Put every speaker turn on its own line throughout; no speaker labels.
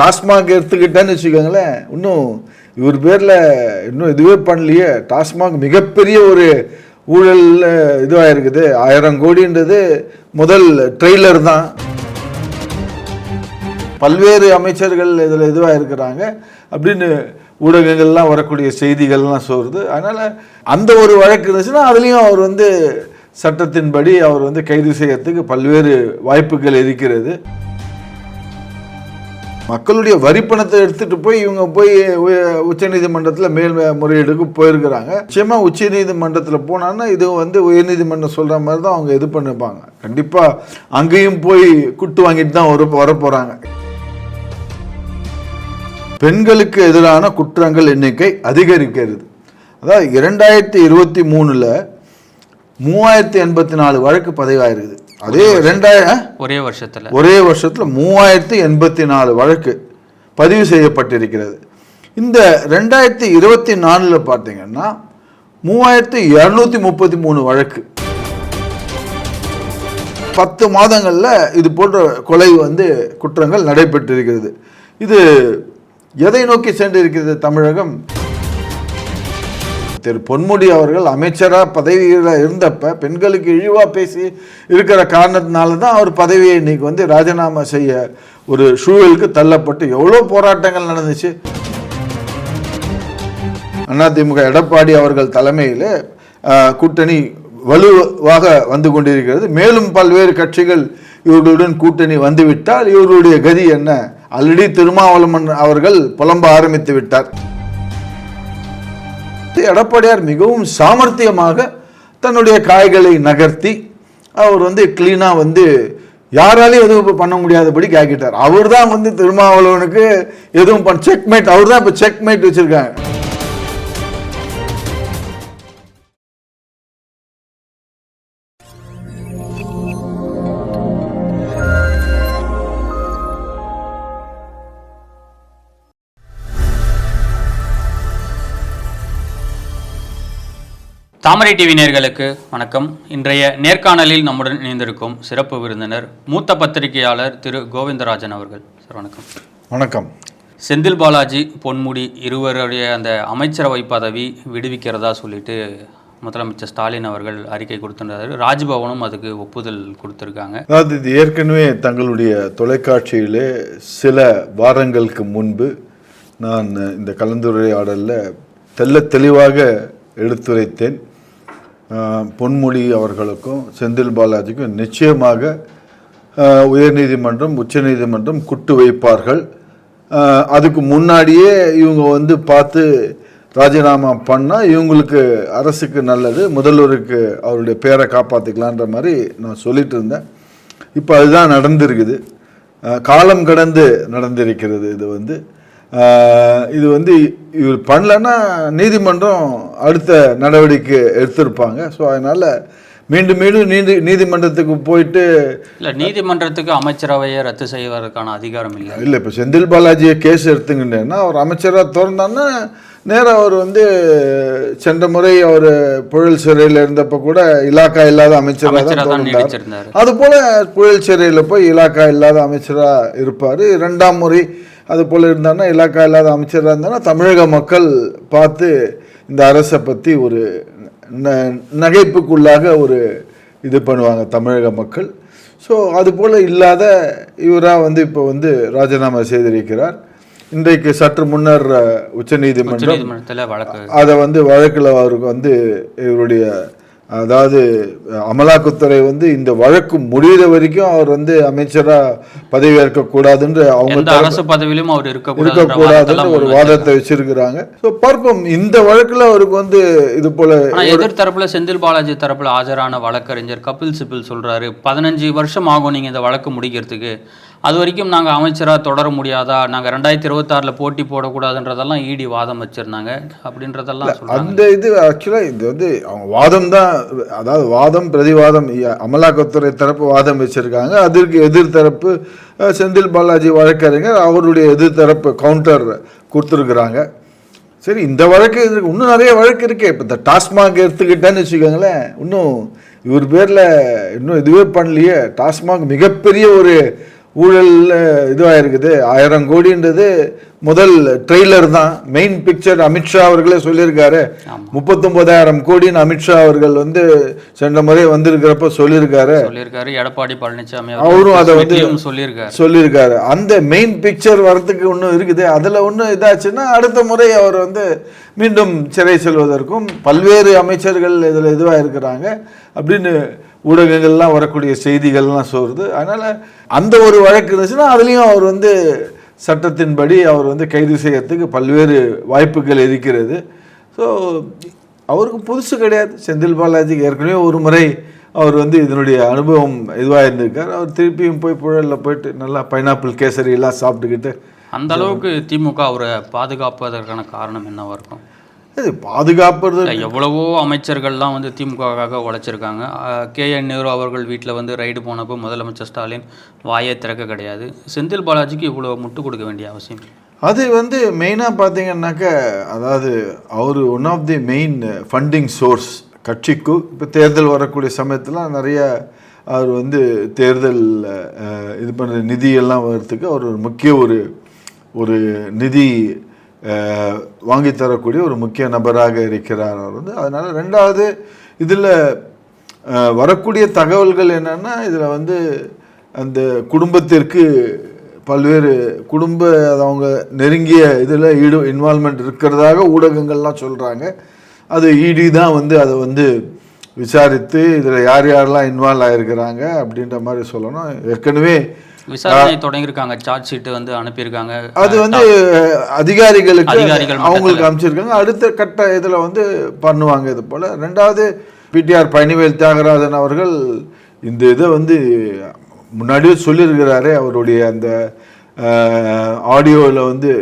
டாஸ்மாக் எடுத்துக்கிட்டேன்னு வச்சுக்கோங்களேன் இன்னும் இவர் பேரில் இன்னும் இதுவே பண்ணலையே. டாஸ்மாக் மிகப்பெரிய ஒரு ஊழல் இதுவாக இருக்குது ஆயிரம் கோடின்றது முதல் ட்ரெய்லர் தான். பல்வேறு அமைச்சர்கள் இதில் இதுவாக இருக்கிறாங்க அப்படின்னு ஊடகங்கள்லாம் வரக்கூடிய செய்திகள்லாம் சொல்கிறது அதனால் அந்த ஒரு வழக்கு இருந்துச்சுன்னா அதுலேயும் அவர் வந்து சட்டத்தின்படி அவர் வந்து கைது செய்யறதுக்கு பல்வேறு வாய்ப்புகள் இருக்கிறது. மக்களுடைய வரிப்பணத்தை எடுத்துட்டு போய் இவங்க போய் உ- உச்சநீதிமன்றத்தில் மேல் முறையீடுக்கு போயிருக்கிறாங்க. நிச்சயமா உச்சநீதிமன்றத்தில் போனான்னா இது வந்து உயர்நீதிமன்றம் சொல்ற மாதிரி தான் அவங்க இது பண்ணிப்பாங்க. கண்டிப்பா அங்கேயும் போய் குட்டு வாங்கிட்டு தான் வர வர போறாங்க பெண்களுக்கு எதிரான குற்றங்கள் எண்ணிக்கை அதிகரிக்கிறது. அதாவது இரண்டாயிரத்தி இருபத்தி மூணுல மூவாயிரத்தி எண்பத்தி நாலு வழக்கு பதிவாயிருக்குது. அதே ரெண்டாயிரம்
ஒரே வருஷத்துல.
ஒரே வருஷத்தில் மூவாயிரத்தி எண்பத்தி நாலு வழக்கு பதிவு செய்யப்பட்டிருக்கிறது. இந்த ரெண்டாயிரத்தி இருபத்தி நாலில் பார்த்தீங்கன்னா மூவாயிரத்தி இரநூத்தி முப்பத்தி மூணு வழக்கு. பத்து மாதங்களில் இது போன்ற கொலை வந்து குற்றங்கள் நடைபெற்றிருக்கிறது. இது எதை நோக்கி சென்றிருக்கிறது தமிழகம்? திரு பொன்முடி அவர்கள் அமைச்சராக பதவியில் இருந்தப்ப பெண்களுக்கு இழிவாக பேசி இருக்கிற காரணத்தினால தான் அவர் பதவியை இன்னைக்கு வந்து ராஜினாமா செய்ய ஒரு சூழலுக்கு தள்ளப்பட்டு எவ்வளோ போராட்டங்கள் நடந்துச்சு. அதிமுக எடப்பாடி அவர்கள் தலைமையில் கூட்டணி வலுவாக வந்து கொண்டிருக்கிறது. மேலும் பல்வேறு கட்சிகள் இவர்களுடன் கூட்டணி வந்துவிட்டால் இவர்களுடைய கதி என்ன? ஆல்ரெடி திருமாவளவன் அவர்கள் புலம்ப ஆரம்பித்து விட்டார். எடப்பாடியார் மிகவும் சாமர்த்தியமாக தன்னுடைய காய்களை நகர்த்தி அவர் வந்து கிளீனாக வந்து யாராலையும் எதுவும் பண்ண முடியாதபடி காக்கிட்டார் அவர் தான் வந்து திருமாவளவனுக்கு எதுவும் பண்ண செக்மேட் அவர் தான் இப்போ செக்மேட் வச்சுருக்காங்க.
தாமரை டிவி நேயர்களுக்கு வணக்கம். இன்றைய நேர்காணலில் நம்முடன் இணைந்திருக்கும் சிறப்பு விருந்தினர் மூத்த பத்திரிகையாளர் திரு கோவிந்தராஜன் அவர்கள். சார் வணக்கம்.
வணக்கம்.
செந்தில் பாலாஜி பொன்முடி இருவருடைய அந்த அமைச்சரவை பதவி விடுவிக்கிறதா சொல்லிட்டு முதலமைச்சர் ஸ்டாலின் அவர்கள் அறிக்கை கொடுத்திருந்தாரு. ராஜ்பவனும் அதுக்கு ஒப்புதல் கொடுத்திருக்காங்க.
அதாவது இது ஏற்கனவே தங்களுடைய தொலைக்காட்சியிலே சில வாரங்களுக்கு முன்பு நான் இந்த கலந்துரையாடலில் தெள்ளத் தெளிவாக எடுத்துரைத்தேன். பொன்முடி அவர்களுக்கும் செந்தில் பாலாஜிக்கும் நிச்சயமாக உயர்நீதிமன்றம் உச்சநீதிமன்றம் குட்டு வைப்பார்கள். அதுக்கு முன்னாடியே இவங்க வந்து பார்த்து ராஜினாமா பண்ணால் இவங்களுக்கு அரசுக்கு நல்லது முதல்வருக்கு அவருடைய பேரை காப்பாற்றிக்கலான்ற மாதிரி நான் சொல்லிட்டு இருந்தேன். இப்போ அதுதான் நடந்திருக்குது. காலம் கடந்து நடந்திருக்கிறது இது வந்து. இது வந்து இவர் பண்ணலன்னா நீதிமன்றம் அடுத்த நடவடிக்கை எடுத்திருப்பாங்க. ஸோ அதனால் மீண்டும் மீண்டும் நீதி நீதிமன்றத்துக்கு போயிட்டு
இல்ல நீதிமன்றத்துக்கு அமைச்சரவையை ரத்து செய்வதற்கான அதிகாரம் இல்லை
இல்லை இப்போ செந்தில் பாலாஜியை கேஸ் எடுத்துக்கிட்டேன்னா அவர் அமைச்சராக திறந்தான்னா நேராக அவர் வந்து சென்ற முறை அவர் புழல் சிறையில் இருந்தப்போ கூட இலாக்கா இல்லாத அமைச்சராக தான் அது போல புயல் சிறையில் போய் இலாக்கா இல்லாத அமைச்சராக இருப்பார். இரண்டாம் முறை அது போல இருந்தாருன்னா இலாக்கா இல்லாத அமைச்சராக இருந்தாருன்னா தமிழக மக்கள் பார்த்து இந்த அரசை பற்றி ஒரு ந- நகைப்புக்குள்ளாக ஒரு இது பண்ணுவாங்க தமிழக மக்கள். ஸோ அது போல் இல்லாத இவராக வந்து இப்போ வந்து ராஜினாமா செய்திருக்கிறார். இன்றைக்கு சற்று முன்னர் உச்சநீதிமன்றம் அதை வந்து வழக்கில் அவருக்கு வந்து இவருடைய அதாவது அமலாக்கத்துறை வந்து இந்த வழக்கு முடிகிற வரைக்கும் அவர் வந்து அமைச்சராக பதவி ஏற்கக்கூடாதுன்னு அவங்க
அரசு பதவியிலும் அவர் இருக்கக்கூடாது
இருக்கக்கூடாதுன்னு ஒரு வாதத்தை வச்சிருக்கிறாங்க. ஸோ பார்ப்போம். இந்த வழக்கில் அவருக்கு வந்து இது போல
ஆனா எதிர் தரப்புல செந்தில் பாலாஜி தரப்புல ஆஜரான வழக்கறிஞர் கபில் சிபில் சொல்றாரு பதினஞ்சு வருஷம் ஆகும் நீங்க இந்த வழக்கு முடிக்கிறதுக்கு. அது வரைக்கும் நாங்க அமைச்சரா தொடர முடியாதா? நாங்க ரெண்டாயிரத்தி இருபத்தாறுல போட்டி போடக்கூடாதுன்றதெல்லாம் ஈடி வாதம் வச்சிருந்தாங்க. அப்படின்றதெல்லாம்
அந்த இது ஆக்சுவலாக இது வந்து அவங்க வாதம் தான் அதாவது வாதம் பிரதிவாதம் அமலாக்கத்துறை தரப்பு வாதம் வச்சிருக்காங்க. அதற்கு எதிர் தரப்பு அஹ், செந்தில் பாலாஜி வழக்கறிஞர் அவருடைய எதிர் தரப்பு கவுண்டர் கொடுத்துருக்குறாங்க. சரி இந்த வழக்கு இருக்கு இன்னும் நிறைய வழக்கு இருக்கே. இப்போ இந்த டாஸ்மாக் எடுத்துக்கிட்டேன்னு வச்சுக்கோங்களேன் இன்னும் இவர் பேரில் இன்னும் இதுவே பண்ணலையே. டாஸ்மாக் மிகப்பெரிய ஒரு ஊழல் இதுவாக இருக்குது ஆயிரம் கோடின்றது முதல் ட்ரெய்லர் தான். மெயின் பிக்சர் அமித்ஷா அவர்களே சொல்லியிருக்காரு. முப்பத்தொன்பதாயிரம் கோடின்னு அமித்ஷா அவர்கள் வந்து சென்ற முறை வந்திருக்கிறப்ப சொல்லியிருக்காரு.
சொல்லியிருக்காரு. எடப்பாடி பழனிசாமி
அவரும் அதை வந்து
சொல்லியிருக்காரு.
சொல்லியிருக்காரு. அந்த மெயின் பிக்சர் வரதுக்கு இன்னும் இருக்குது. அதில் ஒன்றும் இதாச்சுன்னா அடுத்த முறை அவர் வந்து மீண்டும் சிறை செல்வதற்கும் பல்வேறு அமைச்சர்கள் இதில் இதுவாக இருக்கிறாங்க. அப்படின்னு ஊடகங்கள்லாம் வரக்கூடிய செய்திகள்லாம் சொல்லுது அதனால் அந்த ஒரு வழக்கு இருந்துச்சுன்னா அதுலேயும் அவர் வந்து சட்டத்தின்படி அவர் வந்து கைது செய்யறதுக்கு பல்வேறு வாய்ப்புகள் இருக்கிறது. ஸோ அவருக்கு புதுசு கிடையாது. செந்தில் பாலாஜிக்கு ஏற்கனவே ஒரு முறை அவர் வந்து இதனுடைய அனுபவம் இதுவாக இருந்திருக்கார். அவர் திருப்பியும் போய் புழலில் போயிட்டு நல்லா பைனாப்பிள் கேசரி எல்லாம் சாப்பிட்டுக்கிட்டு
அந்த அளவுக்கு திமுக அவரை பாதுகாப்பதற்கான காரணம் என்னவாக இருக்கும்?
இது பாதுகாப்புறது
எவ்வளவோ அமைச்சர்கள்லாம் வந்து திமுகவுக்காக உழைச்சிருக்காங்க. கே என் நேரு அவர்கள் வீட்டில் வந்து ரைடு போனப்போ முதலமைச்சர் ஸ்டாலின் வாயை திறக்க கிடையாது. செந்தில் பாலாஜிக்கு இவ்வளோ முட்டு கொடுக்க வேண்டிய அவசியம்.
அது வந்து மெயினாக பார்த்தீங்கன்னாக்க அதாவது அவர் one of the main funding source கட்சிக்கு. இப்போ தேர்தல் வரக்கூடிய சமயத்தில் நிறைய அவர் வந்து தேர்தல் இது பண்ணுற நிதியெல்லாம் வர்றதுக்கு அவர் ஒரு முக்கிய ஒரு ஒரு நிதி வாங்கித்தரக்கூடிய தரக்கூடிய ஒரு முக்கிய நபராக இருக்கிறார் அவர் வந்து. அதனால் ரெண்டாவது இதில் வரக்கூடிய தகவல்கள் என்னென்னா இதில் வந்து அந்த குடும்பத்திற்கு பல்வேறு குடும்ப அவங்க நெருங்கிய இதில் ஈடு இன்வால்மெண்ட் இருக்கிறதாக ஊடகங்கள்லாம் சொல்கிறாங்க அது இடி தான் வந்து அதை வந்து விசாரித்து இதில் யார் யாரெல்லாம் இன்வால்வ் ஆகிருக்கிறாங்க அப்படின்ற மாதிரி சொல்லணும். ஏற்கனவே
விசாரணை தொடங்கியிருக்காங்க. சார்ஜ் ஷீட் வந்து அனுப்பியிருக்காங்க.
அது வந்து அதிகாரிகளுக்கு
அதிகாரிகள்
அவங்களுக்கு அமைச்சிருக்காங்க அடுத்த கட்ட இதில் வந்து பண்ணுவாங்க இது போல். ரெண்டாவது பிடிஆர் பழனிவேல் தியாகராஜன் அவர்கள் இந்த இதை வந்து முன்னாடியே சொல்லியிருக்கிறாரே. அவருடைய அந்த ஆடியோவில் வந்து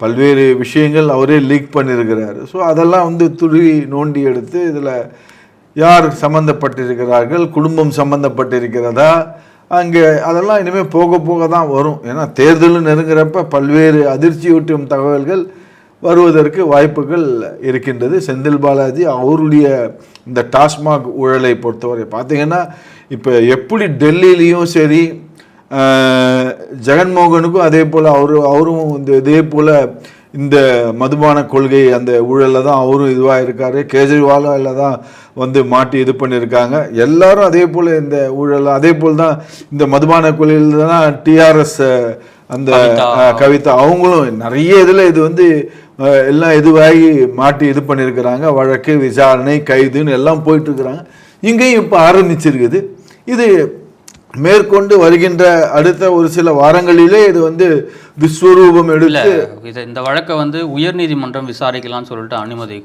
பல்வேறு விஷயங்கள் அவரே லீக் பண்ணியிருக்கிறாரு. ஸோ அதெல்லாம் வந்து துருவி நோண்டி எடுத்து இதில் யார் சம்மந்தப்பட்டிருக்கிறார்கள் குடும்பம் சம்மந்தப்பட்டிருக்கிறதா அங்கே அதெல்லாம் இனிமேல் போக போக தான் வரும். ஏன்னா தேர்தல் நெருங்குறப்ப பல்வேறு அதிர்ச்சியூட்டும் தகவல்கள் வருவதற்கு வாய்ப்புகள் இருக்கின்றது. செந்தில் பாலாஜி அவருடைய இந்த டாஸ்மாக் ஊழலை பொறுத்தவரை பார்த்தீங்கன்னா இப்போ எப்படி டெல்லியிலையும் சரி ஜெகன்மோகனுக்கும் அதே போல் அவரு அவரும் இந்த இதே போல் இந்த மதுபான கொள்கை அந்த ஊழலில் தான் அவரும் இதுவாக இருக்கார் கேஜ்ரிவாலும் அதில் தான் வந்து மாட்டி இது பண்ணியிருக்காங்க எல்லாரும் அதே போல் இந்த ஊழல் அதே போல் தான் இந்த மதுபான கொள்கையில் தான் டிஆர்எஸ் அந்த
கவிதா.
அவங்களும் நிறைய இதில் இது வந்து எல்லாம் இதுவாகி மாட்டி இது பண்ணியிருக்கிறாங்க வழக்கு விசாரணை கைதுன்னு எல்லாம் போயிட்டு இருக்கிறாங்க. இங்கேயும் இப்போ ஆரம்பிச்சிருக்குது. இது மேற்கொண்டு வருகின்ற அடுத்த ஒரு சில வாரங்களிலே இது வந்து விஸ்வரூபம் எடுத்து
இது இந்த வழக்கை வந்து உயர்நீதிமன்றம் விசாரிக்கலாம்னு சொல்லிட்டு அனுமதி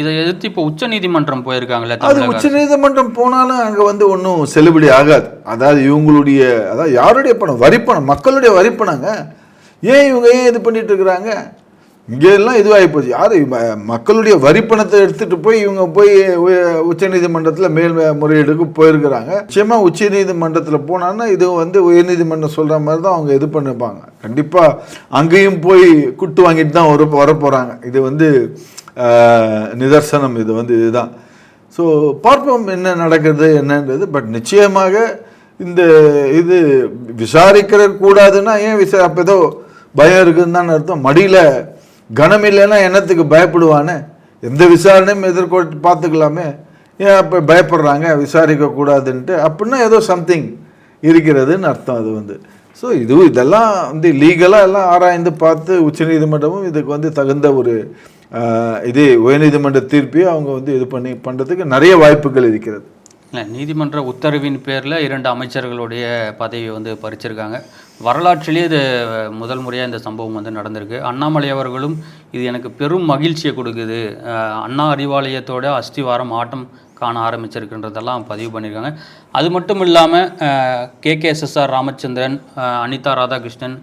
இதை எதிர்த்து இப்போ உச்சநீதிமன்றம் போயிருக்காங்கல்ல
அது
தமிழக
உச்சநீதிமன்றம் போனாலும் அங்கே வந்து ஒன்றும் செல்லுபடி ஆகாது. அதாவது இவங்களுடைய அதாவது யாருடைய பணம்? வரிப்பணம் மக்களுடைய வரிப்பணங்க. ஏன் இவங்க ஏன் இது பண்ணிட்டு இருக்கிறாங்க? இங்கே எல்லாம் இதுவாகி போச்சு. யார் மக்களுடைய வரிப்பணத்தை எடுத்துட்டு போய் இவங்க போய் உய- உச்சநீதிமன்றத்தில் மேல் முறையீடுக்கு போயிருக்கிறாங்க. நிச்சயமாக உச்சநீதிமன்றத்தில் போனான்னா இது வந்து உயர்நீதிமன்றம் சொல்கிற மாதிரி தான் அவங்க இது பண்ணிப்பாங்க. கண்டிப்பாக அங்கேயும் போய் குட்டு வாங்கிட்டு தான் வர வர போகிறாங்க இது வந்து நிதர்சனம். இது வந்து இதுதான். ஸோ பார்ப்போம் என்ன நடக்குது என்னன்றது. பட் நிச்சயமாக இந்த இது விசாரிக்கிற கூடாதுன்னா ஏன் விசா அப்போ ஏதோ பயம் இருக்குதுன்னு தான் அர்த்தம். மடியில் கனம் இல்லைன்னா என்னத்துக்கு பயப்படுவானே? எந்த விசாரணையும் எதிர்கொண்டு பார்த்துக்கலாமே. ஏன் அப்போ பயப்படுறாங்க? விசாரிக்கக்கூடாதுன்ட்டு அப்படின்னா ஏதோ சம்திங் இருக்கிறதுன்னு அர்த்தம் அது வந்து. ஸோ இது இதெல்லாம் வந்து லீகலாக எல்லாம் ஆராய்ந்து பார்த்து உச்சநீதிமன்றமும் இதுக்கு வந்து தகுந்த ஒரு இது உயர்நீதிமன்ற தீர்ப்பையும் அவங்க வந்து இது பண்ணி பண்ணுறதுக்கு நிறைய வாய்ப்புகள் இருக்கிறது.
இல்லை நீதிமன்ற உத்தரவின் பேரில் இரண்டு அமைச்சர்களுடைய பதவியை வந்து பறிச்சிருக்காங்க. வரலாற்றிலேயே இது முதல் முறையாக இந்த சம்பவம் வந்து நடந்திருக்கு. அண்ணாமலை அவர்களும் இது எனக்கு பெரும் மகிழ்ச்சியை கொடுக்குது. அண்ணா அறிவாலயத்தோட அஸ்திவாரம் ஆட்டம் காண ஆரம்பிச்சிருக்குன்றதெல்லாம் பதிவு பண்ணியிருக்காங்க. அது மட்டும் இல்லாமல் K. K. SSR Ramachandran Anitha Radhakrishnan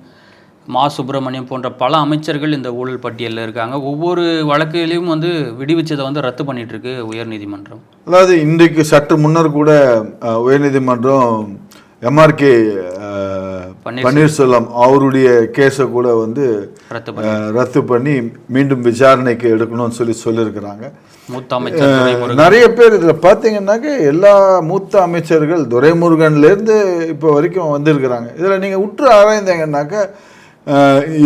Ma. Subramaniam போன்ற பல அமைச்சர்கள் இந்த ஊழல் பட்டியலில் இருக்காங்க. ஒவ்வொரு வழக்கிலையும் வந்து விடுவிச்சதை வந்து ரத்து பண்ணிட்டு இருக்கு உயர்நீதிமன்றம்.
அதாவது இன்றைக்கு சற்று முன்னர் கூட உயர்நீதிமன்றம் எம்ஆர்கே பன்னீர்செல்வம். அவருடைய கேஸை கூட வந்து
ரத்து
பண்ணி மீண்டும் விசாரணைக்கு எடுக்கணும்னு சொல்லி சொல்லியிருக்கிறாங்க.
மூத்த அமைச்சர்
நிறைய பேர் இதில் பார்த்தீங்கன்னாக்க எல்லா மூத்த அமைச்சர்கள் துரைமுருகன்லேருந்து இப்போ வரைக்கும் வந்திருக்கிறாங்க. இதில் நீங்கள் உற்று ஆராய்ந்தீங்கன்னாக்க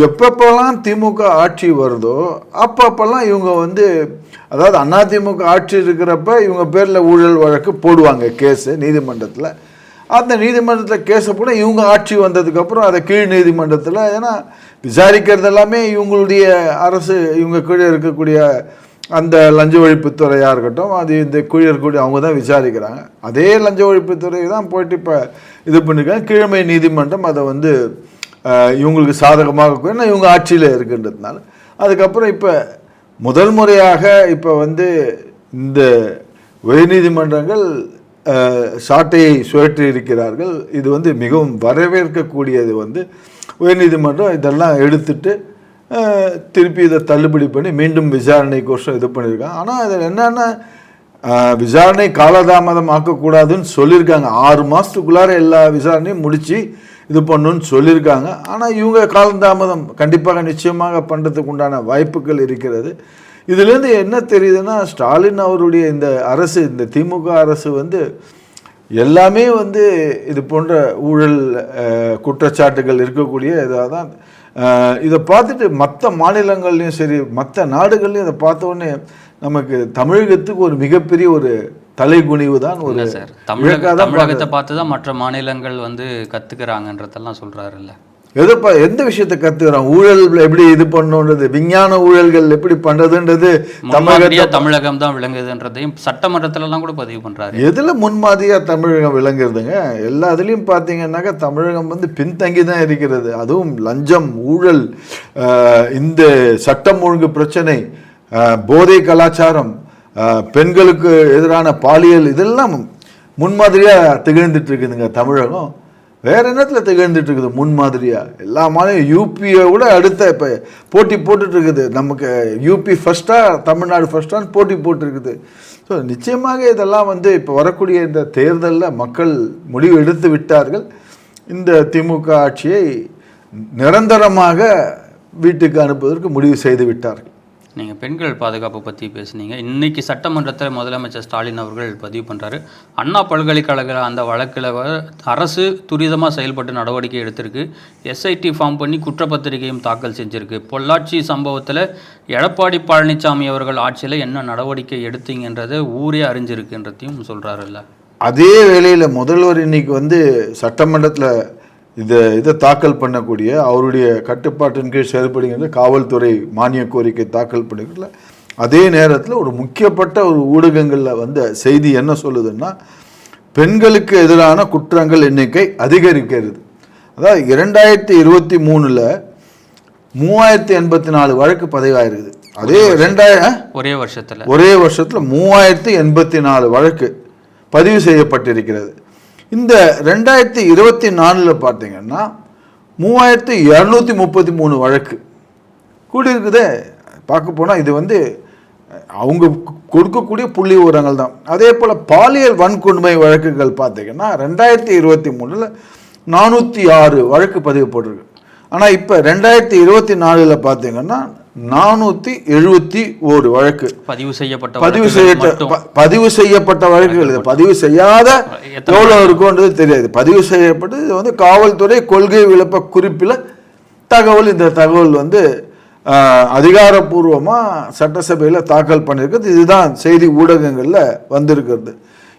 எப்பப்பெல்லாம் திமுக ஆட்சி வருதோ அப்பப்பெல்லாம் இவங்க வந்து அதாவது அதிமுக ஆட்சி இருக்கிறப்ப இவங்க பேரில் ஊழல் வழக்கு போடுவாங்க கேஸு நீதிமன்றத்தில். அந்த நீதிமன்றத்தில் கேஸை போட இவங்க ஆட்சி வந்ததுக்கப்புறம் அதை கீழ் நீதிமன்றத்தில் ஏன்னா விசாரிக்கிறது எல்லாமே இவங்களுடைய அரசு இவங்க கீழே இருக்கக்கூடிய அந்த லஞ்ச ஒழிப்புத்துறையாக இருக்கட்டும் அது இந்த கீழே இருக்கக்கூடிய அவங்க தான் விசாரிக்கிறாங்க. அதே லஞ்ச ஒழிப்புத்துறை தான் போயிட்டு இப்போ இது பண்ணிருக்காங்க. கீழமை நீதிமன்றம் அதை வந்து இவங்களுக்கு சாதகமாக இருக்கும். ஏன்னா இவங்க ஆட்சியில் இருக்கின்றதுனால. அதுக்கப்புறம் இப்போ முதல் முறையாக இப்போ வந்து இந்த உயர்நீதிமன்றங்கள் சாட்டையை சுழற்றி இருக்கிறார்கள் இது வந்து மிகவும் வரவேற்கக்கூடியது வந்து உயர்நீதிமன்றம் இதெல்லாம் எடுத்துட்டு திருப்பி இதை தள்ளுபடி பண்ணி மீண்டும் விசாரணைக்கோசம் இது பண்ணியிருக்காங்க. ஆனால் இதில் என்னென்னா விசாரணை காலதாமதம் ஆக்கக்கூடாதுன்னு சொல்லியிருக்காங்க. ஆறு மாதத்துக்குள்ளார எல்லா விசாரணையும் முடித்து இது பண்ணுன்னு சொல்லியிருக்காங்க. ஆனால் இவங்க காலதாமதம் கண்டிப்பாக நிச்சயமாக பண்ணுறதுக்கு உண்டான வாய்ப்புகள் இருக்கிறது. இதுலேருந்து என்ன தெரியுதுன்னா ஸ்டாலின் அவருடைய இந்த அரசு இந்த திமுக அரசு வந்து எல்லாமே வந்து இது போன்ற ஊழல் குற்றச்சாட்டுகள் இருக்கக்கூடிய இதாக தான் இதை பார்த்துட்டு மற்ற மாநிலங்கள்லையும் சரி மற்ற நாடுகள்லையும் இதை பார்த்த உடனே நமக்கு தமிழகத்துக்கு ஒரு மிகப்பெரிய ஒரு தலைகுனிவு தான் ஒரு
சார். தமிழக தமிழகத்தை பார்த்து தான் மற்ற மாநிலங்கள் வந்து கத்துக்கிறாங்கன்றதெல்லாம் சொல்றாருல்ல.
எதை ப எந்த விஷயத்தை கத்துக்கிறோம்? ஊழல் எப்படி இது பண்ணணுன்றது விஞ்ஞான ஊழல்கள் எப்படி பண்றதுன்றது
முன்மாதிரியா தமிழகம் தான் விளங்குதுன்றதையும் சட்டமன்றத்துல எல்லாம் கூட பதிவு பண்றாரு.
எதுல முன்மாதிரியா தமிழகம் விளங்குறதுங்க? எல்லா இதுலயும் பார்த்தீங்கன்னாக்கா தமிழகம் வந்து பின்தங்கி தான் இருக்கிறது. அதுவும் லஞ்சம் ஊழல் இந்த சட்டம் ஒழுங்கு பிரச்சனை போதை கலாச்சாரம் பெண்களுக்கு எதிரான பாலியல் இதெல்லாம் முன்மாதிரியா திகழ்ந்துட்டு இருக்குதுங்க தமிழகம். வேற என்னத்துல திகழ்ந்துட்டு இருக்குது முன் மாதிரியா? எல்லா மாநிலம் யூபியை விட அடுத்த இப்போ போட்டி போட்டுட்டு இருக்குது நமக்கு யூபி ஃபர்ஸ்டா தமிழ்நாடு ஃபர்ஸ்டான்னு போட்டி போட்டுருக்குது. ஸோ நிச்சயமாக இதெல்லாம் வந்து இப்போ வரக்கூடிய இந்த தேர்தலில் மக்கள் முடிவு எடுத்து விட்டார்கள். இந்த திமுக ஆட்சியை நிரந்தரமாக வீட்டுக்கு அனுப்புவதற்கு முடிவு செய்து விட்டார்கள்.
நீங்கள் பெண்கள் பாதுகாப்பு பற்றி பேசுனீங்க. இன்றைக்கி சட்டமன்றத்தில் முதலமைச்சர் ஸ்டாலின் அவர்கள் பதிவு பண்ணுறாரு அண்ணா பல்கலைக்கழக அந்த வழக்கில் அரசு துரிதமாக செயல்பட்டு நடவடிக்கை எடுத்திருக்கு. எஸ்ஐடி ஃபார்ம் பண்ணி குற்றப்பத்திரிகையும் தாக்கல் செஞ்சுருக்கு. பொள்ளாச்சி சம்பவத்தில் எடப்பாடி பழனிசாமி அவர்கள் ஆட்சியில் என்ன நடவடிக்கை எடுத்தீங்கன்றதை ஊரே அறிஞ்சிருக்குன்றதையும் சொல்கிறாருல்ல
அதே வேளையில் முதல்வர் இன்னைக்கு வந்து சட்டமன்றத்தில் இதை இதை தாக்கல் பண்ணக்கூடிய அவருடைய கட்டுப்பாட்டின் கீழ் செயல்படுகின்ற காவல்துறை மானிய கோரிக்கை தாக்கல் பண்ணிக்கல அதே நேரத்தில் ஒரு முக்கியப்பட்ட ஒரு ஊடகங்களில் வந்த செய்தி என்ன சொல்லுதுன்னா பெண்களுக்கு எதிரான குற்றங்கள் எண்ணிக்கை அதிகரிக்கிறது. அதாவது இரண்டாயிரத்தி இருபத்தி மூணில் மூவாயிரத்தி எண்பத்தி நாலு வழக்கு பதிவாயிருக்குது. அதே ரெண்டாயிரம்
ஒரே வருஷத்துல.
ஒரே வருஷத்தில் மூவாயிரத்தி எண்பத்தி நாலு வழக்கு பதிவு செய்யப்பட்டிருக்கிறது. இந்த ரெண்டாயிரத்தி இருபத்தி நாலில் பார்த்தீங்கன்னா மூவாயிரத்தி இரநூத்தி முப்பத்தி மூணு வழக்கு கூடியிருக்குதே. பார்க்க போனால் இது வந்து அவங்க கொடுக்கக்கூடிய புள்ளி விவரங்கள் தான். அதே போல் பாலியல் வன்கொடுமை வழக்குகள் பார்த்தீங்கன்னா ரெண்டாயிரத்தி இருபத்தி மூணில் நானூற்றி ஆறு வழக்கு பதிவு போட்டிருக்கு. ஆனால் இப்போ ரெண்டாயிரத்தி இருபத்தி நாலில் பார்த்தீங்கன்னா நானூற்றி எழுபத்தி ஒரு வழக்கு.
பதிவு செய்யப்பட்ட
பதிவு செய்யப்பட்ட பதிவு செய்யப்பட்ட வழக்குகள் இது. பதிவு செய்யாத எவ்வளோ இருக்கும்ன்றது தெரியாது. பதிவு செய்யப்பட்டது இது வந்து காவல்துறை கொள்கை விளப்ப குறிப்பில் தகவல். இந்த தகவல் வந்து ஆஹ், அதிகாரப்பூர்வமா சட்டசபையில் தாக்கல் பண்ணியிருக்கிறது. இதுதான் செய்தி ஊடகங்களில் வந்திருக்கிறது.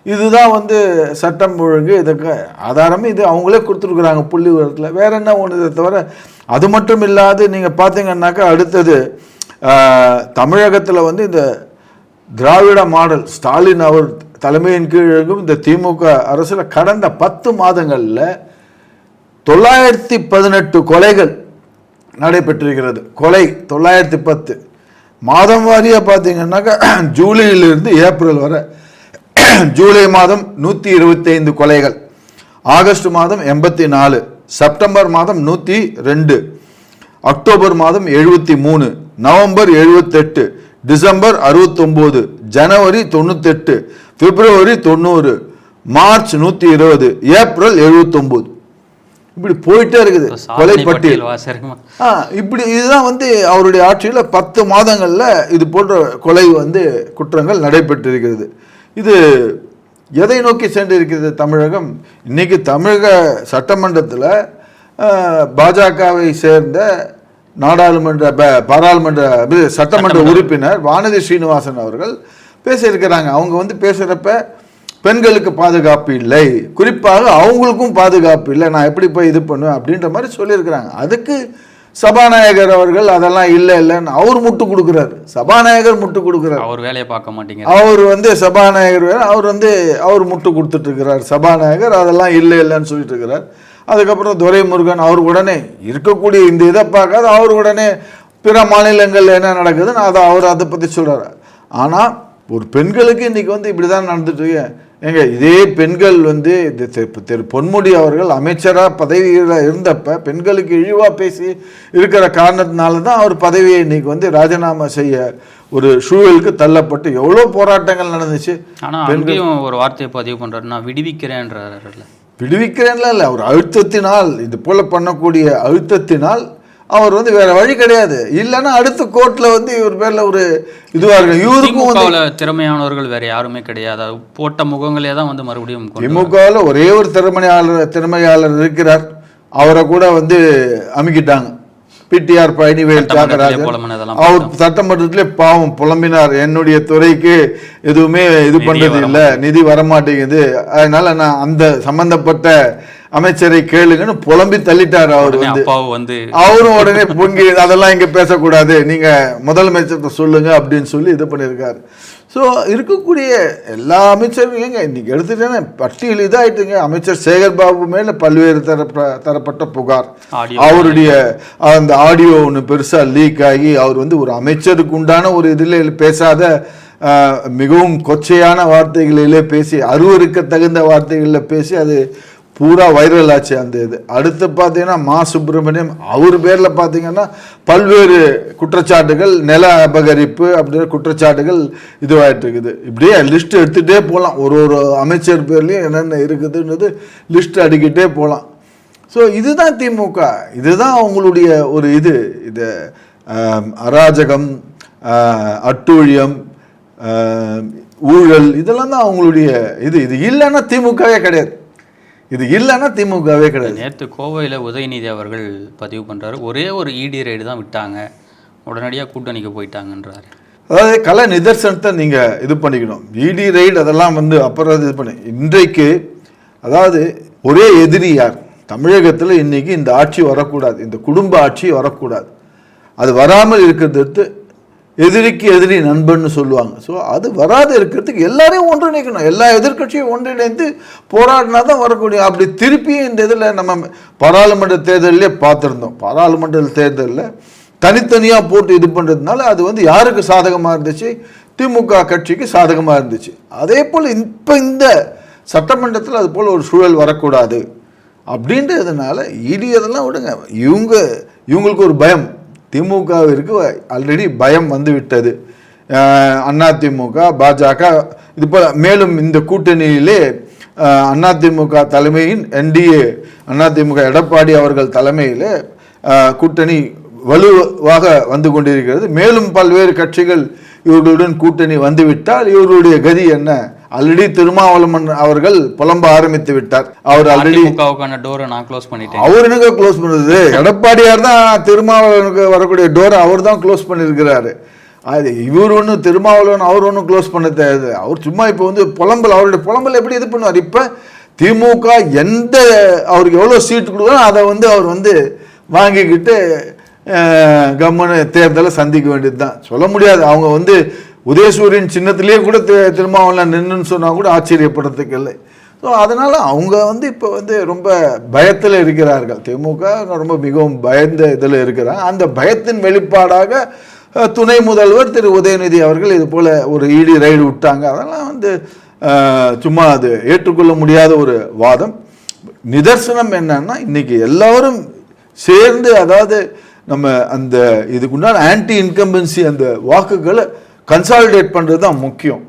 இதுதான் வந்து சட்டம் ஒழுங்கு. இதுக்கு ஆதாரமே இது. அவங்களே கொடுத்துருக்குறாங்க புள்ளி விவரத்தில். வேற என்ன ஒன்று இதை தவிர அது மட்டும் இல்லாது நீங்கள் பார்த்தீங்கன்னாக்கா அடுத்தது தமிழகத்தில் வந்து இந்த திராவிட மாடல் ஸ்டாலின் அவர் தலைமையின் கீழ் இருக்கும் இந்த திமுக அரசில் கடந்த பத்து மாதங்களில் தொள்ளாயிரத்தி பதினெட்டு கொலைகள் நடைபெற்றிருக்கிறது. கொலை தொள்ளாயிரத்தி பத்து. மாதம் வாரியாக பார்த்தீங்கன்னாக்கா ஜூலையிலிருந்து ஏப்ரல் வரை ஜூலை மாதம் நூற்றி இருபத்தைந்து கொலைகள். ஆகஸ்ட் மாதம் எண்பத்தி நாலு. செப்டம்பர் மாதம் நூற்றி ரெண்டு அக்டோபர் மாதம் எழுபத்தி மூணு நவம்பர் எழுபத்தெட்டு டிசம்பர் அறுபத்தொம்போது ஜனவரி தொண்ணூத்தெட்டு பிப்ரவரி தொண்ணூறு மார்ச் நூற்றி இருபது ஏப்ரல் எழுபத்தொம்போது இப்படி போயிட்டே இருக்குது
சாதனை
கொலை பட்டியல்
பட்டியல் வாசகமா?
ஆ இப்படி இதுதான் வந்து அவருடைய ஆட்சியில் பத்து மாதங்களில் இது போன்ற கொலை வந்து குற்றங்கள் நடைபெற்றிருக்கிறது. இது எதை நோக்கி சென்றிருக்கிறது தமிழகம்? இன்னைக்கு தமிழக சட்டமன்றத்தில் பாஜகவை சேர்ந்த நாடாளுமன்ற ப- பாராளுமன்ற சட்டமன்ற உறுப்பினர் வானதி ஸ்ரீனிவாசன் அவர்கள் பேசியிருக்கிறாங்க. அவங்க வந்து பேசுகிறப்ப பெண்களுக்கு பாதுகாப்பு இல்லை. குறிப்பாக அவங்களுக்கும் பாதுகாப்பு இல்லை. நான் எப்படி போய் இது பண்ணுவேன் அப்படின்ற மாதிரி சொல்லியிருக்கிறாங்க. அதுக்கு சபாநாயகர் அவர்கள் அதெல்லாம் இல்லை இல்லைன்னு அவர் முட்டு கொடுக்குறாரு. சபாநாயகர் முட்டு கொடுக்குறாரு.
அவர் வேலையை பார்க்க மாட்டேங்கிறார்.
அவர் வந்து சபாநாயகர் அவர் வந்து அவர் முட்டு கொடுத்துட்டு இருக்கிறார் சபாநாயகர் அதெல்லாம் இல்லை இல்லைன்னு சொல்லிட்டு இருக்கிறார் அதுக்கப்புறம் துரைமுருகன் அவர் உடனே இருக்கக்கூடிய இந்த இதை பார்க்காத அவர் உடனே பிற மாநிலங்கள்ல என்ன நடக்குதுன்னு அதை அவர் அதை பற்றி சொல்றாரு. ஆனால் ஒரு பெண்களுக்கு இன்னைக்கு வந்து இப்படி தான் நடந்துட்டு ஏங்க இதே பெண்கள் வந்து திரு பொன்முடி அவர்கள் அமைச்சராக பதவியில் இருந்தப்ப பெண்களுக்கு இழிவாக பேசி இருக்கிற காரணத்தினால தான் அவர் பதவியை இன்னைக்கு வந்து ராஜினாமா செய்ய ஒரு சூழலுக்கு தள்ளப்பட்டு எவ்வளோ போராட்டங்கள் நடந்துச்சு.
ஆனா அங்கேயும் ஒரு வார்த்தையை பதிவு பண்றாரு. நான் விடுவிக்கிறேன்றாருல்ல
விடுவிக்கிறேன்ல இல்லை அவர் அழுத்தத்தினால் இது போல பண்ணக்கூடிய அழுத்தத்தினால் அவர் வந்து வேற வழி கிடையாது. இல்லைன்னா அடுத்த கோர்ட்ல வந்து இவர் பேர்ல ஒரு இதுவா இருக்கு இவருக்கும் வந்து
திறமையானவர்கள் வேற யாருமே கிடையாது. போட்ட முகங்களே தான் வந்து மறுபடியும்
திமுகவில் ஒரே ஒரு திறமையாளர் திறமையாளர் இருக்கிறார். அவரை கூட வந்து அமுக்கிட்டாங்க. பிடிஆர் பழனிவேல் தியாகராஜன். அவர் சட்டமன்றத்திலே பாவம் புலம்பினார். என்னுடைய துறைக்கு எதுவுமே இது பண்றது இல்ல. நிதி வரமாட்டேங்குது. அதனால நான் அந்த சம்பந்தப்பட்ட அமைச்சரை கேளுங்கன்னு புலம்பி தள்ளிட்டார் அவர் வந்து.
வந்து
அவரும் உடனே பொங்கி அதெல்லாம் இங்க பேசக்கூடாது. நீங்க முதலமைச்சர்கிட்ட சொல்லுங்க அப்படின்னு சொல்லி இது பண்ணியிருக்காரு. ஸோ இருக்கக்கூடிய எல்லா அமைச்சரும் ஏங்க இன்னைக்கு எடுத்துட்டேன்னா பட்டியல் இதாயிட்டுங்க. அமைச்சர் சேகர் பாபு மேல பல்வேறு தரப்ப தரப்பட்ட புகார். அவருடைய அந்த ஆடியோ ஒன்று பெருசா லீக் ஆகி அவர் வந்து ஒரு அமைச்சருக்கு உண்டான ஒரு இதில் பேசாத மிகவும் கொச்சையான வார்த்தைகளிலே பேசி அருவருக்க தகுந்த வார்த்தைகளில் பேசி அது பூரா வைரல் ஆச்சு அந்த இது. அடுத்து பார்த்தீங்கன்னா மா சுப்பிரமணியம் அவர் பேரில் பார்த்தீங்கன்னா பல்வேறு குற்றச்சாட்டுகள் நில அபகரிப்பு அப்படின்ற குற்றச்சாட்டுகள் இதுவாகிட்டு இருக்குது. இப்படியே லிஸ்ட் எடுத்துகிட்டே போகலாம். ஒரு ஒரு அமைச்சர் பேர்லேயும் என்னென்ன இருக்குதுன்றது லிஸ்ட் அடிக்கிட்டே போகலாம். ஸோ இதுதான் திமுக. இதுதான் அவங்களுடைய ஒரு இது. இது அராஜகம் அட்டூழியம் ஊழல் இதெல்லாம் தான் அவங்களுடைய இது. இது இல்லைன்னா திமுகவே கிடையாது. இது இல்லைன்னா திமுகவே கிடையாது.
நேத்து கோவையில உதயநிதி அவர்கள் பதிவு பண்றாரு. ஒரே ஒரு இடி ரைடு தான் விட்டாங்க. உடனடியா கூட்டணிக்கு போயிட்டாங்கன்றாரு.
அதாவது கலை நிதர்சனத்தை நீங்கள் இது பண்ணிக்கணும். இடி ரைடு அதெல்லாம் வந்து அப்புறம் இது பண்ணி. இன்றைக்கு அதாவது ஒரே எதிரி யார்? தமிழகத்தில் இன்னைக்கு இந்த ஆட்சி வரக்கூடாது. இந்த குடும்ப ஆட்சி வரக்கூடாது. அது வராமல் இருக்கிறது எதிரிக்கு எதிரி நண்பன்னு சொல்லுவாங்க. ஸோ அது வராது இருக்கிறதுக்கு எல்லாரையும் ஒன்றிணைக்கணும். எல்லா எதிர்க்கட்சியும் ஒன்றிணைந்து போராடினா தான் வரக்கூடிய அப்படி திருப்பியும் இந்த இதில் நம்ம பாராளுமன்ற தேர்தலே பார்த்துருந்தோம். பாராளுமன்ற தேர்தலில் தனித்தனியாக போட்டு இது பண்ணுறதுனால அது வந்து யாருக்கு சாதகமாக இருந்துச்சு? திமுக கட்சிக்கு சாதகமாக இருந்துச்சு. அதே போல் இப்போ இந்த சட்டமன்றத்தில் அது போல் ஒரு சூழல் வரக்கூடாது. அப்படின்றதுனால இடி அதெல்லாம் விடுங்க. இவங்க இவங்களுக்கு ஒரு பயம். திமுகவிற்கு ஆல்ரெடி பயம் வந்துவிட்டது. அண்ணா திமுக அதிமுக பாஜக இது போல் மேலும் இந்த கூட்டணியிலே அண்ணா அதிமுக தலைமையின் என்டிஏ அதிமுக எடப்பாடி அவர்கள் தலைமையில் கூட்டணி வலுவாக வந்து கொண்டிருக்கிறது. மேலும் பல்வேறு கட்சிகள் இவர்களுடன் கூட்டணி வந்துவிட்டால் இவர்களுடைய கதி என்ன? ஆல்ரெடி திருமாவளவன் அவர்கள் புலம்ப ஆரம்பித்து விட்டார். அவர் ஆல்ரெடி
டோரை நான் க்ளோஸ் பண்ணிட்டேன்.
அவர் என்னங்க க்ளோஸ் பண்ணுறது எடப்பாடியார் தான் திருமாவளவனுக்கு வரக்கூடிய டோரை அவர் தான் க்ளோஸ் பண்ணியிருக்கிறாரு. அது இவர் ஒன்றும் திருமாவளவன் அவர் ஒன்றும் க்ளோஸ் பண்ண தேவை அவர் சும்மா இப்போ வந்து புலம்பல் அவருடைய புலம்பல் எப்படி இது பண்ணுவார்? இப்போ திமுக எந்த அவருக்கு எவ்வளோ சீட்டு கொடுக்குறோ அதை வந்து அவர் வந்து வாங்கிக்கிட்டு கம்முன்னு தேர்தலை சந்திக்க வேண்டியது தான் சொல்ல முடியாது. அவங்க வந்து உதயசூரியன் சின்னத்திலேயே கூட திருமாவளவன் நின்றுன்னு சொன்னால் கூட ஆச்சரியப்படுறதுக்கு இல்லை. ஸோ அதனால் அவங்க வந்து இப்போ வந்து ரொம்ப பயத்தில் இருக்கிறார்கள். திமுக ரொம்ப மிகவும் பயந்த இதில் இருக்கிறாங்க. அந்த பயத்தின் வெளிப்பாடாக துணை முதல்வர் திரு உதயநிதி அவர்கள் இது போல் ஒரு ஈடி ரைடு விட்டாங்க. அதெல்லாம் வந்து சும்மா அது ஏற்றுக்கொள்ள முடியாத ஒரு வாதம். நிதர்சனம் என்னன்னா இன்னைக்கு எல்லாரும் சேர்ந்து அதாவது நம்ம அந்த இதுக்குண்டான ஆன்டி இன்கம்பன்சி அந்த வாக்குகளை கன்சாலிடேட் பண்ணுறது தான் முக்கியம்.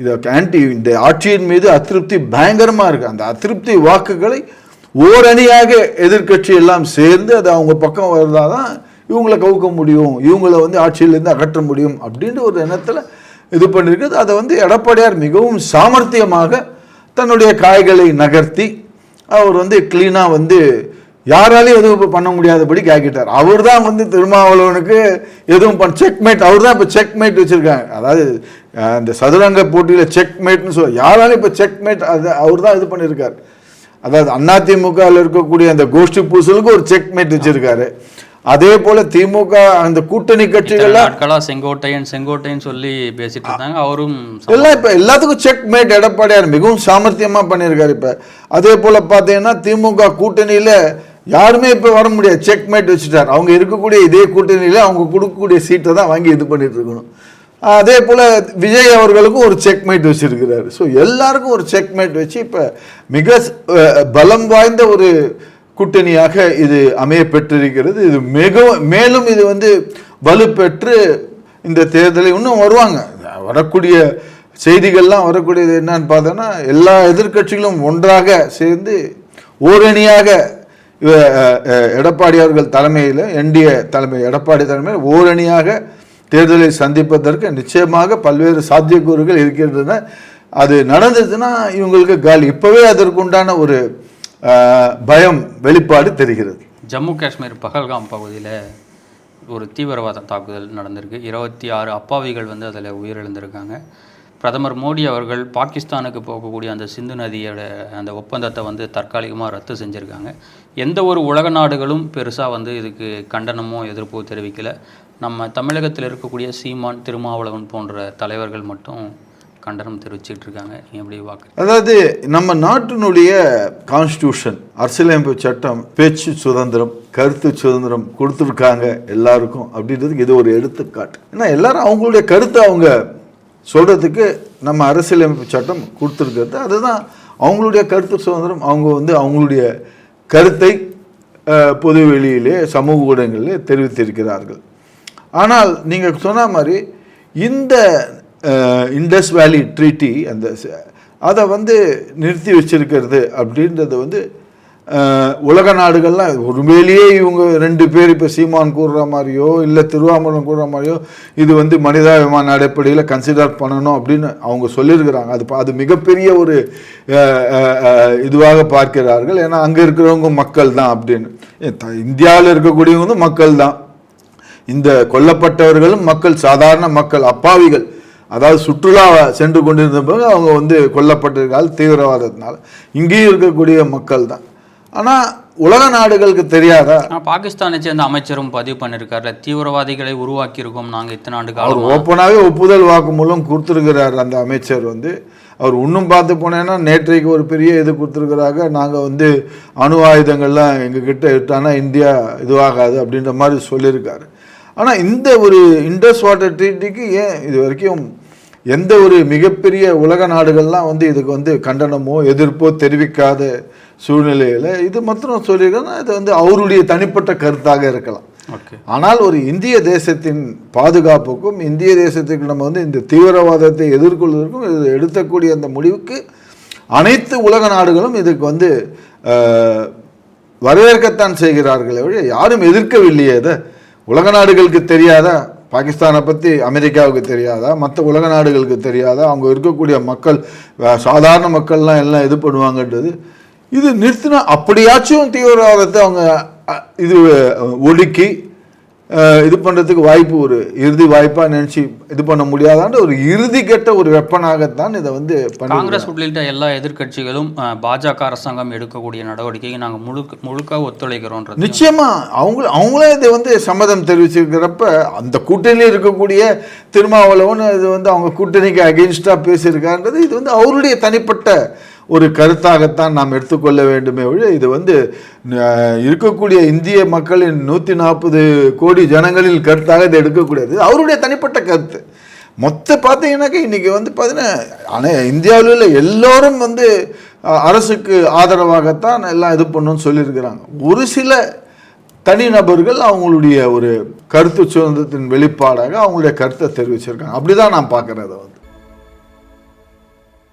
இதை ஆன்டி இந்த ஆட்சியின் மீது அதிருப்தி பயங்கரமாக இருக்குது அந்த அதிருப்தி வாக்குகளை ஓரணியாக எதிர்க்கட்சி எல்லாம் சேர்ந்து அது அவங்க பக்கம் வருதாதான் இவங்களை கவுக்க முடியும் இவங்களை வந்து ஆட்சியிலேருந்து அகற்ற முடியும் அப்படின்ற ஒரு எண்ணத்தில் இது பண்ணியிருக்குது அதை வந்து எடப்பாடியார் மிகவும் சாமர்த்தியமாக தன்னுடைய காய்களை நகர்த்தி அவர் வந்து கிளீனாக வந்து யாராலையும் எதுவும் பண்ண முடியாதபடி காக்கிட்டார். அவர் தான் வந்து திருமாவளவனுக்கு எதுவும் பண்ண செக்மேட் அவர் தான் இப்போ செக்மேட் வச்சுருக்காங்க. அதாவது இந்த சதுரங்க போட்டியில் செக்மேட்னு சொல்ல யாராலையும் இப்போ செக்மேட் அது அவர் தான் இது பண்ணியிருக்கார் அதாவது அதிமுகவில் இருக்கக்கூடிய அந்த கோஷ்டி பூசலுக்கு ஒரு செக்மேட் வச்சிருக்காரு. அதே போல திமுக அந்த கூட்டணி கட்சிகள்லாம்
செங்கோட்டையன் செங்கோட்டையன் சொல்லி பேசிட்டு இருந்தாங்க. அவரும்
எல்லாம் இப்போ எல்லாத்துக்கும் செக் மேட் எடப்பாடியார் மிகவும் சாமர்த்தியமாக பண்ணியிருக்காரு இப்போ. அதே போல் பார்த்தீங்கன்னா திமுக கூட்டணியில் யாருமே இப்போ வர முடியாது. செக் மேட் வச்சுட்டார். அவங்க இருக்கக்கூடிய இதே கூட்டணியில் அவங்க கொடுக்கக்கூடிய சீட்டை தான் வாங்கி இது பண்ணிட்டு இருக்கணும். அதே போல் விஜய் அவர்களுக்கும் ஒரு செக் மேட் வச்சிருக்கிறாரு. ஸோ எல்லாருக்கும் ஒரு செக் மேட் வச்சு இப்போ மிக பலம் வாய்ந்த ஒரு கூட்டணியாக இது அமைய பெற்றிருக்கிறது. இது மிகவும் மேலும் இது வந்து வலுப்பெற்று இந்த தேர்தலை இன்னும் வருவாங்க. வரக்கூடிய செய்திகள்லாம் வரக்கூடியது என்னன்னு பார்த்தோன்னா எல்லா எதிர்க்கட்சிகளும் ஒன்றாக சேர்ந்து ஓரணியாக எடப்பாடி அவர்கள் தலைமையில் என்டிஏ தலைமை எடப்பாடி தலைமையில் ஓரணியாக தேர்தலை சந்திப்பதற்கு நிச்சயமாக பல்வேறு சாத்தியக்கூறுகள் இருக்கின்றன. அது நடந்ததுன்னா இவங்களுக்கு காலி. இப்போவே அதற்குண்டான ஒரு பயம் வெளிப்பாடு தெரிகிறது.
ஜம்மு காஷ்மீர் பகல்காம் பகுதியில் ஒரு தீவிரவாத தாக்குதல் நடந்திருக்கு. இருபத்தி ஆறு அப்பாவிகள் வந்து அதில் உயிரிழந்திருக்காங்க. பிரதமர் மோடி அவர்கள் பாகிஸ்தானுக்கு போகக்கூடிய அந்த சிந்து நதியோட அந்த ஒப்பந்தத்தை வந்து தற்காலிகமாக ரத்து செஞ்சுருக்காங்க. எந்த ஒரு உலக நாடுகளும் பெருசாக வந்து இதுக்கு கண்டனமோ எதிர்ப்போ தெரிவிக்கலை. நம்ம தமிழகத்தில் இருக்கக்கூடிய சீமான் திருமாவளவன் போன்ற தலைவர்கள் மட்டும் கண்டனம் தெரிவிச்சுட்டு இருக்காங்க. நீ எப்படி வாக்கு
அதாவது நம்ம நாட்டினுடைய கான்ஸ்டியூஷன் அரசியலமைப்பு சட்டம் பேச்சு சுதந்திரம் கருத்து சுதந்திரம் கொடுத்துருக்காங்க எல்லாருக்கும் அப்படின்றதுக்கு இது ஒரு எடுத்துக்காட்டு. ஏன்னா எல்லாரும் அவங்களுடைய கருத்தை அவங்க சொல்கிறதுக்கு நம்ம அரசியலமைப்பு சட்டம் கொடுத்துருக்கிறது. அதுதான் அவங்களுடைய கருத்து சுதந்திரம். அவங்க வந்து அவங்களுடைய கருத்தை அஹ், பொது வெளியிலே சமூக ஊடகங்களிலே தெரிவித்திருக்கிறார்கள். ஆனால் நீங்கள் சொன்ன மாதிரி இந்த இண்டஸ் வேலி ட்ரீட்டி அந்த அதை வந்து நிறுத்தி வச்சிருக்கிறது அப்படின்றது வந்து உலக நாடுகள்லாம் உண்மையிலேயே இவங்க ரெண்டு பேர் இப்போ சீமான் கூறுற மாதிரியோ இல்லை திருவாமூலம் கூறுற மாதிரியோ இது வந்து மனிதாபிமான அடிப்படையில் கன்சிடர் பண்ணணும் அப்படின்னு அவங்க சொல்லியிருக்கிறாங்க. அது அது மிகப்பெரிய ஒரு இதுவாக பார்க்கிறார்கள். ஏன்னா அங்கே இருக்கிறவங்க மக்கள் தான் அப்படின்னு இந்தியாவில் இருக்கக்கூடியவங்க வந்து மக்கள் தான் இந்த கொல்லப்பட்டவர்களும் மக்கள் சாதாரண மக்கள் அப்பாவிகள். அதாவது சுற்றுலா சென்று கொண்டிருந்த போது அவங்க வந்து கொல்லப்பட்டிருக்கால் தீவிரவாதத்தினால். இங்கேயும் இருக்கக்கூடிய மக்கள் தான் ஆனால் உலக நாடுகளுக்கு தெரியாதா?
ஆனால் பாகிஸ்தானை சேர்ந்த அமைச்சரும் பதிவு பண்ணியிருக்காருல தீவிரவாதிகளை உருவாக்கியிருக்கோம் நாங்கள் இத்தனை ஆண்டு
அவர்
காலம்.
ஓப்பனாகவே ஒப்புதல் வாக்குமூலம் கொடுத்துருக்கிறார் அந்த அமைச்சர் வந்து. அவர் இன்னும் பார்த்து போனேன்னா நேற்றைக்கு ஒரு பெரிய இது கொடுத்துருக்குறாங்க. நாங்கள் வந்து அணு ஆயுதங்கள்லாம் எங்ககிட்ட விட்டானா இந்தியா இதுவாகாது அப்படின்ற மாதிரி சொல்லியிருக்காரு. ஆனால் இந்த ஒரு இண்டஸ் வாட்டர் ட்ரீட்டிக்கு ஏன் இது வரைக்கும் எந்த ஒரு மிகப்பெரிய உலக நாடுகள்லாம் வந்து இதுக்கு வந்து கண்டனமோ எதிர்ப்போ தெரிவிக்காத சூழ்நிலையில் இது மாத்திரம் சொல்லியிருக்கேன்னா இது வந்து அவருடைய தனிப்பட்ட கருத்தாக இருக்கலாம்.
ஓகே.
ஆனால் ஒரு இந்திய தேசத்தின் பாதுகாப்புக்கும் இந்திய தேசத்துக்கு நம்ம வந்து இந்த தீவிரவாதத்தை எதிர்கொள்வதற்கும் இது எடுக்கக்கூடிய அந்த முடிவுக்கு அனைத்து உலக நாடுகளும் இதுக்கு வந்து வரவேற்கத்தான் செய்கிறார்களே யாரும் எதிர்க்கவில்லையே இதை. உலக நாடுகளுக்கு தெரியாதா? பாகிஸ்தானை பற்றி அமெரிக்காவுக்கு தெரியாதா? மற்ற உலக நாடுகளுக்கு தெரியாதா? அவங்க இருக்கக்கூடிய மக்கள் சாதாரண மக்கள்லாம் எல்லாம் இது பண்ணுவாங்கன்றது. இது நிறுத்தினா அப்படியாச்சும் தீவிரவாதத்தை அவங்க இது ஒடுக்கி இது பண்ணுறதுக்கு வாய்ப்பு ஒரு இறுதி வாய்ப்பாக நினச்சி இது பண்ண முடியாதான்ற ஒரு இறுதி கெட்ட ஒரு வெப்பனாகத்தான் இதை வந்து
காங்கிரஸ் உள்ளிட்ட எல்லா எதிர்க்கட்சிகளும் அஹ், பாஜக அரசாங்கம் எடுக்கக்கூடிய நடவடிக்கைக்கு நாங்கள் முழுக்க முழுக்க ஒத்துழைக்கிறோன்றது.
நிச்சயமா அவங்க அவங்களே இதை வந்து சம்மதம் தெரிவிச்சிருக்கிறப்ப அந்த கூட்டணியில் இருக்கக்கூடிய திருமாவளவன் இது வந்து அவங்க கூட்டணிக்கு அகெயின்ஸ்டாக பேசியிருக்கான்றது இது வந்து அவருடைய தனிப்பட்ட ஒரு கருத்தாகத்தான் நாம் எடுத்துக்கொள்ள வேண்டுமே ஒழிய இது வந்து இருக்கக்கூடிய இந்திய மக்களின் நூற்றி நாற்பது கோடி ஜனங்களின் கருத்தாக இதை எடுக்கக்கூடாது அவருடைய தனிப்பட்ட கருத்து. மொத்த பார்த்தீங்கன்னாக்கா இன்றைக்கி வந்து பார்த்தீங்கன்னா ஆனால் இந்தியாவில் உள்ள எல்லோரும் வந்து அரசுக்கு ஆதரவாகத்தான் எல்லாம் இது பண்ணணும்னு சொல்லியிருக்கிறாங்க. ஒரு சில தனிநபர்கள் அவங்களுடைய ஒரு கருத்து சுதந்திரத்தின் வெளிப்பாடாக அவங்களுடைய கருத்தை தெரிவிச்சிருக்காங்க. அப்படி தான் நான் பார்க்குறேன் அதை வந்து.